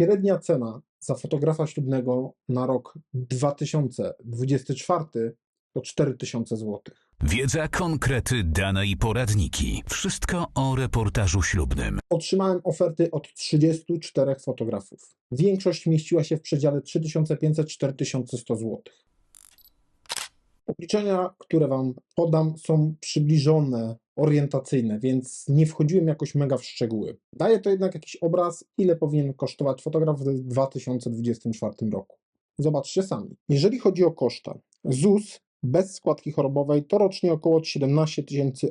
Średnia cena za fotografa ślubnego na rok 2024 to 4000 zł. Wiedza, konkrety, dane i poradniki. Wszystko o reportażu ślubnym. Otrzymałem oferty od 34 fotografów. Większość mieściła się w przedziale 3500-4100 zł. Obliczenia, które Wam podam, są przybliżone, orientacyjne, więc nie wchodziłem jakoś mega w szczegóły. Daje to jednak jakiś obraz, ile powinien kosztować fotograf w 2024 roku. Zobaczcie sami. Jeżeli chodzi o koszta, ZUS bez składki chorobowej to rocznie około 17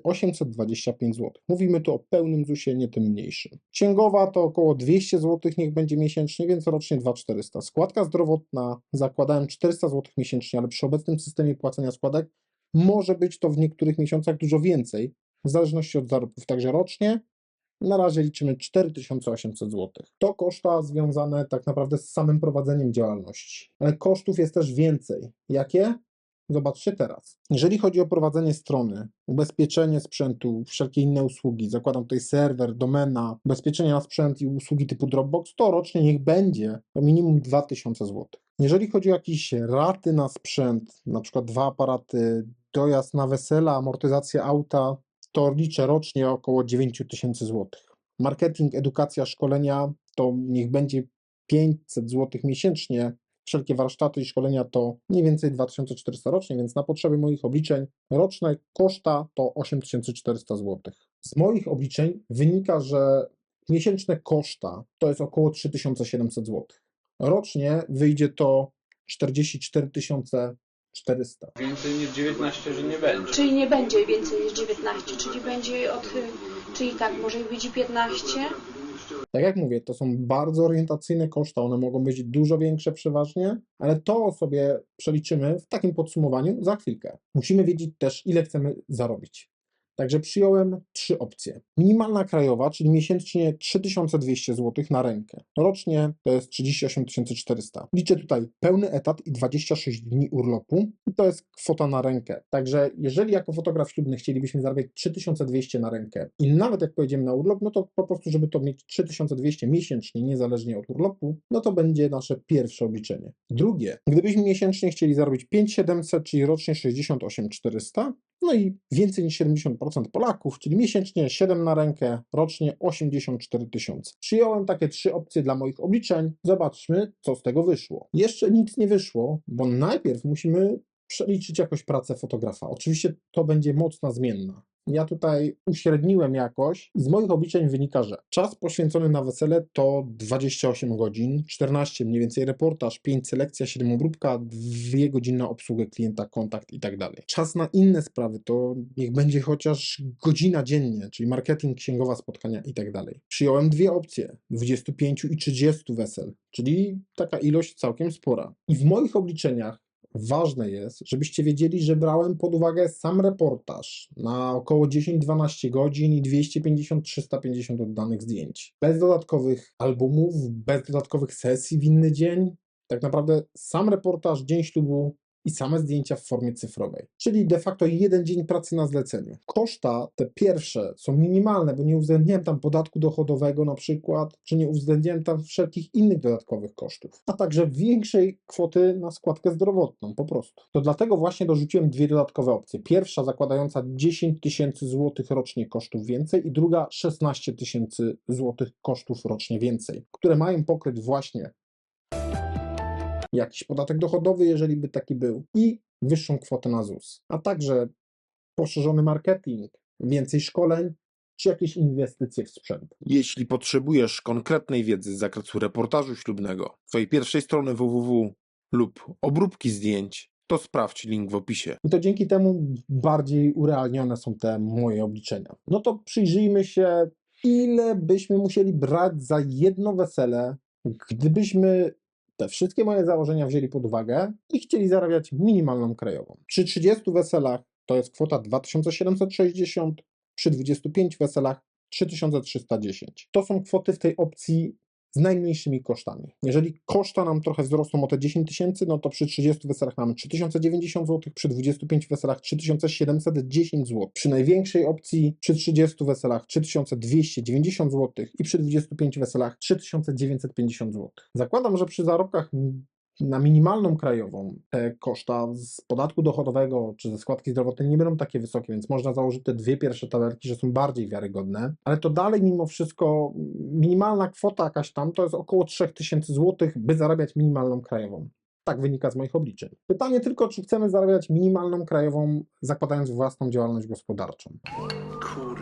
825 zł. Mówimy tu o pełnym ZUSie, nie tym mniejszym. Księgowa to około 200 zł, niech będzie miesięcznie, więc rocznie 2400. Składka zdrowotna zakładałem 400 zł miesięcznie, ale przy obecnym systemie płacenia składek może być to w niektórych miesiącach dużo więcej, w zależności od zarobków. Także rocznie na razie liczymy 4800 zł. To koszta związane tak naprawdę z samym prowadzeniem działalności. Ale kosztów jest też więcej. Jakie? Zobaczcie teraz. Jeżeli chodzi o prowadzenie strony, ubezpieczenie sprzętu, wszelkie inne usługi, zakładam tutaj serwer, domena, ubezpieczenie na sprzęt i usługi typu Dropbox, to rocznie niech będzie to minimum 2000 zł. Jeżeli chodzi o jakieś raty na sprzęt, na przykład dwa aparaty, dojazd na wesela, amortyzacja auta, to liczę rocznie około 9000 zł. Marketing, edukacja, szkolenia to niech będzie 500 zł miesięcznie, Wszelkie warsztaty i szkolenia to mniej więcej 2400 rocznie, więc na potrzeby moich obliczeń roczne koszta to 8400 zł. Z moich obliczeń wynika, że miesięczne koszta to jest około 3700 zł. Rocznie wyjdzie to 44 400. Więcej niż 19, że nie będzie. Czyli nie będzie więcej niż 19, czyli będzie od, czyli tak, może być i 15, Tak jak mówię, to są bardzo orientacyjne koszta, one mogą być dużo większe przeważnie, ale to sobie przeliczymy w takim podsumowaniu za chwilkę. Musimy wiedzieć też, ile chcemy zarobić. Także przyjąłem trzy opcje. Minimalna krajowa, czyli miesięcznie 3200 zł na rękę. Rocznie to jest 38 400. Liczę tutaj pełny etat i 26 dni urlopu i to jest kwota na rękę. Także jeżeli jako fotograf ślubny chcielibyśmy zarabiać 3200 na rękę i nawet jak pojedziemy na urlop, no to po prostu, żeby to mieć 3200 miesięcznie, niezależnie od urlopu, no to będzie nasze pierwsze obliczenie. Drugie, gdybyśmy miesięcznie chcieli zarobić 5700, czyli rocznie 68 400, no i więcej niż 70% Polaków, czyli miesięcznie 7 na rękę, rocznie 84 tysiące. Przyjąłem takie trzy opcje dla moich obliczeń. Zobaczmy, co z tego wyszło. Jeszcze nic nie wyszło, bo najpierw musimy przeliczyć jakoś pracę fotografa. Oczywiście to będzie mocna zmienna. Ja tutaj uśredniłem jakoś i z moich obliczeń wynika, że czas poświęcony na wesele to 28 godzin, 14 mniej więcej reportaż, 5 selekcja, 7 obróbka, 2 godziny na obsługę klienta, kontakt i tak dalej. Czas na inne sprawy to niech będzie chociaż godzina dziennie, czyli marketing, księgowa spotkania i tak dalej. Przyjąłem dwie opcje, 25 i 30 wesel, czyli taka ilość całkiem spora. I w moich obliczeniach ważne jest, żebyście wiedzieli, że brałem pod uwagę sam reportaż na około 10-12 godzin i 250-350 oddanych zdjęć. Bez dodatkowych albumów, bez dodatkowych sesji w inny dzień. Tak naprawdę sam reportaż, dzień ślubu i same zdjęcia w formie cyfrowej. Czyli de facto jeden dzień pracy na zleceniu. Koszta te pierwsze są minimalne, bo nie uwzględniałem tam podatku dochodowego na przykład, czy nie uwzględniałem tam wszelkich innych dodatkowych kosztów, a także większej kwoty na składkę zdrowotną po prostu. To dlatego właśnie dorzuciłem dwie dodatkowe opcje. Pierwsza zakładająca 10 tysięcy złotych rocznie kosztów więcej i druga 16 tysięcy złotych kosztów rocznie więcej, które mają pokryć właśnie jakiś podatek dochodowy, jeżeli by taki był, i wyższą kwotę na ZUS, a także poszerzony marketing, więcej szkoleń, czy jakieś inwestycje w sprzęt. Jeśli potrzebujesz konkretnej wiedzy z zakresu reportażu ślubnego, twojej pierwszej strony www lub obróbki zdjęć, to sprawdź link w opisie. I to dzięki temu bardziej urealnione są te moje obliczenia. No to przyjrzyjmy się, ile byśmy musieli brać za jedno wesele, gdybyśmy te wszystkie moje założenia wzięli pod uwagę i chcieli zarabiać minimalną krajową. Przy 30 weselach to jest kwota 2760, przy 25 weselach 3310. To są kwoty w tej opcji z najmniejszymi kosztami. Jeżeli koszta nam trochę wzrosną o te 10 tysięcy, no to przy 30 weselach mamy 3090 zł, przy 25 weselach 3710 zł. Przy największej opcji przy 30 weselach 3290 zł i przy 25 weselach 3950 zł. Zakładam, że przy zarobkach na minimalną krajową te koszta z podatku dochodowego czy ze składki zdrowotnej nie będą takie wysokie, więc można założyć te dwie pierwsze tabelki, że są bardziej wiarygodne, ale to dalej mimo wszystko minimalna kwota jakaś tam to jest około 3000 zł, by zarabiać minimalną krajową. Tak wynika z moich obliczeń. Pytanie tylko, czy chcemy zarabiać minimalną krajową, zakładając własną działalność gospodarczą. Kurwa,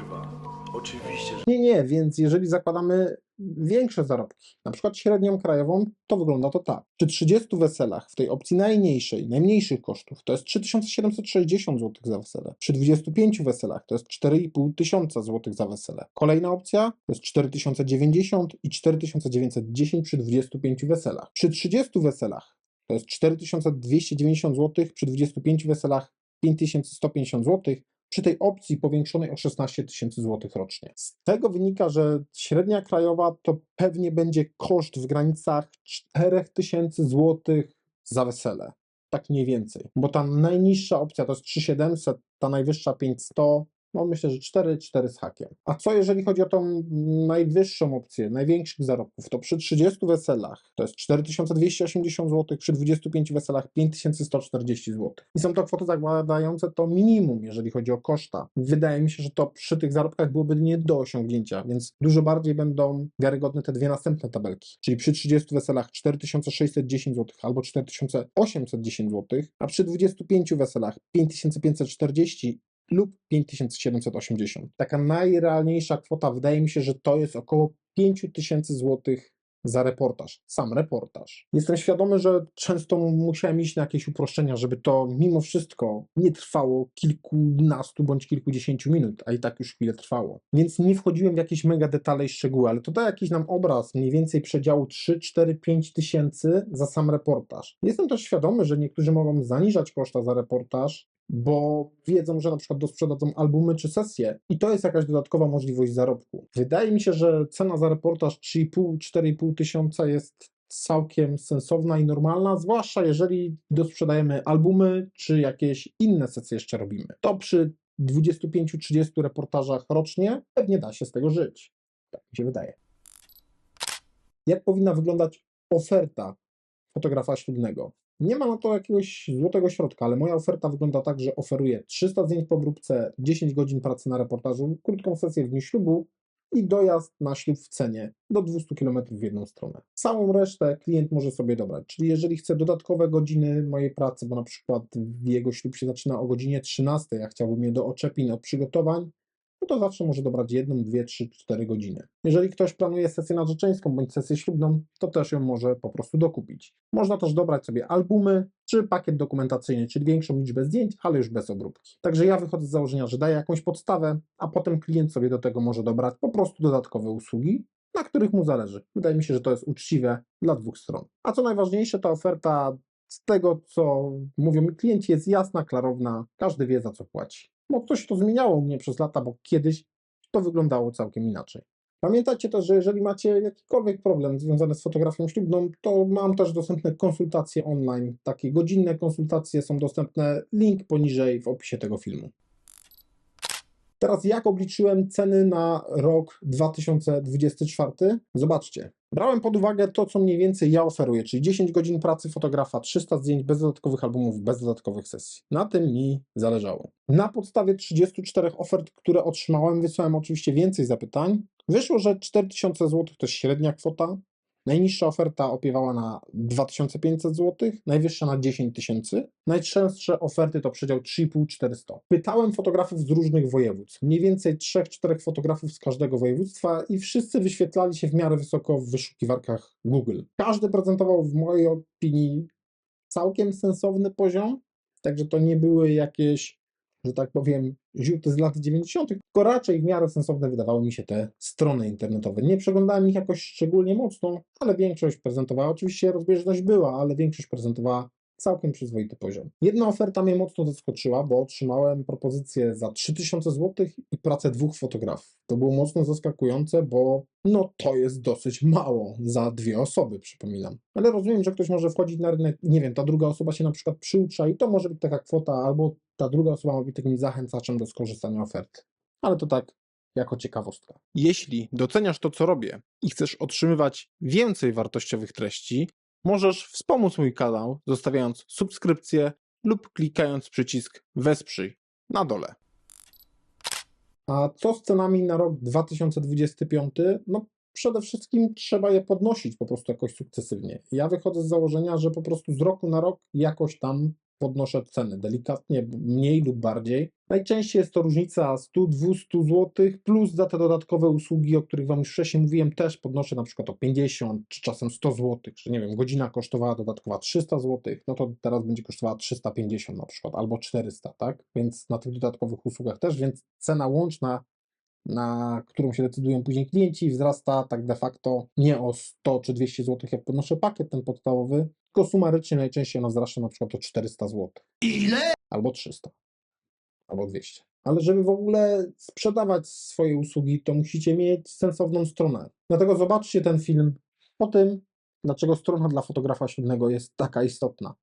oczywiście, że... Nie, nie, więc jeżeli zakładamy większe zarobki, na przykład średnią krajową, to wygląda to tak. Przy 30 weselach w tej opcji najmniejszej, najmniejszych kosztów, to jest 3760 zł za wesele. Przy 25 weselach to jest 4500 tysiąca zł za wesele. Kolejna opcja to jest 4090 i 4910 przy 25 weselach. Przy 30 weselach to jest 4290 zł, przy 25 weselach 5150 zł, przy tej opcji powiększonej o 16 tysięcy złotych rocznie. Z tego wynika, że średnia krajowa to pewnie będzie koszt w granicach 4 tysięcy złotych za wesele. Tak mniej więcej. Bo ta najniższa opcja to jest 3700, ta najwyższa 5100. No myślę, że 4, 4 z hakiem. A co jeżeli chodzi o tą najwyższą opcję, największych zarobków, to przy 30 weselach to jest 4280 zł, przy 25 weselach 5140 zł. I są to kwoty zakładające to minimum, jeżeli chodzi o koszta. Wydaje mi się, że to przy tych zarobkach byłoby nie do osiągnięcia, więc dużo bardziej będą wiarygodne te dwie następne tabelki. Czyli przy 30 weselach 4610 zł albo 4810 zł, a przy 25 weselach 5540 lub 5780. Taka najrealniejsza kwota wydaje mi się, że to jest około 5000 zł za reportaż, sam reportaż. Jestem świadomy, że często musiałem iść na jakieś uproszczenia, żeby to mimo wszystko nie trwało kilkunastu bądź kilkudziesięciu minut, a i tak już chwilę trwało. Więc nie wchodziłem w jakieś mega detale i szczegóły, ale to da jakiś nam obraz mniej więcej przedziału 3, 4, 5 tysięcy za sam reportaż. Jestem też świadomy, że niektórzy mogą zaniżać koszta za reportaż, bo wiedzą, że na przykład dosprzedadzą albumy czy sesje i to jest jakaś dodatkowa możliwość zarobku. Wydaje mi się, że cena za reportaż 3,5-4,5 tysiąca jest całkiem sensowna i normalna, zwłaszcza jeżeli dosprzedajemy albumy czy jakieś inne sesje jeszcze robimy. To przy 25-30 reportażach rocznie pewnie da się z tego żyć. Tak mi się wydaje. Jak powinna wyglądać oferta fotografa ślubnego? Nie ma na to jakiegoś złotego środka, ale moja oferta wygląda tak, że oferuję 300 zdjęć po obróbce, 10 godzin pracy na reportażu, krótką sesję w dniu ślubu i dojazd na ślub w cenie do 200 km w jedną stronę. Całą resztę klient może sobie dobrać, czyli jeżeli chce dodatkowe godziny mojej pracy, bo na przykład jego ślub się zaczyna o godzinie 13, ja chciałbym je do oczepin od przygotowań, no to zawsze może dobrać jedną, dwie, trzy, cztery godziny. Jeżeli ktoś planuje sesję narzeczeńską bądź sesję ślubną, to też ją może po prostu dokupić. Można też dobrać sobie albumy czy pakiet dokumentacyjny, czyli większą liczbę zdjęć, ale już bez obróbki. Także ja wychodzę z założenia, że daję jakąś podstawę, a potem klient sobie do tego może dobrać po prostu dodatkowe usługi, na których mu zależy. Wydaje mi się, że to jest uczciwe dla dwóch stron. A co najważniejsze, ta oferta z tego, co mówią mi klienci, jest jasna, klarowna, każdy wie za co płaci. To się to zmieniało u mnie przez lata, bo kiedyś to wyglądało całkiem inaczej. Pamiętajcie też, że jeżeli macie jakikolwiek problem związany z fotografią ślubną, to mam też dostępne konsultacje online. Takie godzinne konsultacje są dostępne. Link poniżej w opisie tego filmu. Teraz jak obliczyłem ceny na rok 2024? Zobaczcie. Brałem pod uwagę to, co mniej więcej ja oferuję, czyli 10 godzin pracy fotografa, 300 zdjęć bez dodatkowych albumów, bez dodatkowych sesji. Na tym mi zależało. Na podstawie 34 ofert, które otrzymałem, wysłałem oczywiście więcej zapytań. Wyszło, że 4000 zł to średnia kwota. Najniższa oferta opiewała na 2500 zł, najwyższa na 10 tysięcy. Najczęstsze oferty to przedział 3,5-400. Pytałem fotografów z różnych województw, mniej więcej 3-4 fotografów z każdego województwa i wszyscy wyświetlali się w miarę wysoko w wyszukiwarkach Google. Każdy prezentował w mojej opinii całkiem sensowny poziom, także to nie były jakieś że tak powiem, ziuty z lat 90., tylko raczej w miarę sensowne wydawały mi się te strony internetowe. Nie przeglądałem ich jakoś szczególnie mocno, ale większość prezentowała, oczywiście rozbieżność była, ale większość prezentowała całkiem przyzwoity poziom. Jedna oferta mnie mocno zaskoczyła, bo otrzymałem propozycję za 3000 zł i pracę dwóch fotografów. To było mocno zaskakujące, bo no to jest dosyć mało za dwie osoby, przypominam. Ale rozumiem, że ktoś może wchodzić na rynek nie wiem, ta druga osoba się na przykład przyucza i to może być taka kwota, albo ta druga osoba ma być takim zachęcaczem do skorzystania oferty. Ale to tak jako ciekawostka. Jeśli doceniasz to, co robię i chcesz otrzymywać więcej wartościowych treści, możesz wspomóc mój kanał zostawiając subskrypcję lub klikając przycisk Wesprzyj na dole. A co z cenami na rok 2025? No przede wszystkim trzeba je podnosić po prostu jakoś sukcesywnie. Ja wychodzę z założenia, że po prostu z roku na rok jakoś tam podnoszę ceny, delikatnie, mniej lub bardziej. Najczęściej jest to różnica 100-200 zł, plus za te dodatkowe usługi, o których Wam już wcześniej mówiłem, też podnoszę na przykład o 50 czy czasem 100 zł, że nie wiem, godzina kosztowała dodatkowa 300 zł, no to teraz będzie kosztowała 350 na przykład, albo 400, tak? Więc na tych dodatkowych usługach też, więc cena łączna na którą się decydują później klienci, wzrasta tak de facto nie o 100 czy 200 zł, jak podnoszę pakiet ten podstawowy, tylko sumarycznie najczęściej ona wzrasta na przykład o 400 zł. Ile? Albo 300. Albo 200. Ale żeby w ogóle sprzedawać swoje usługi, to musicie mieć sensowną stronę. Dlatego zobaczcie ten film o tym, dlaczego strona dla fotografa ślubnego jest taka istotna.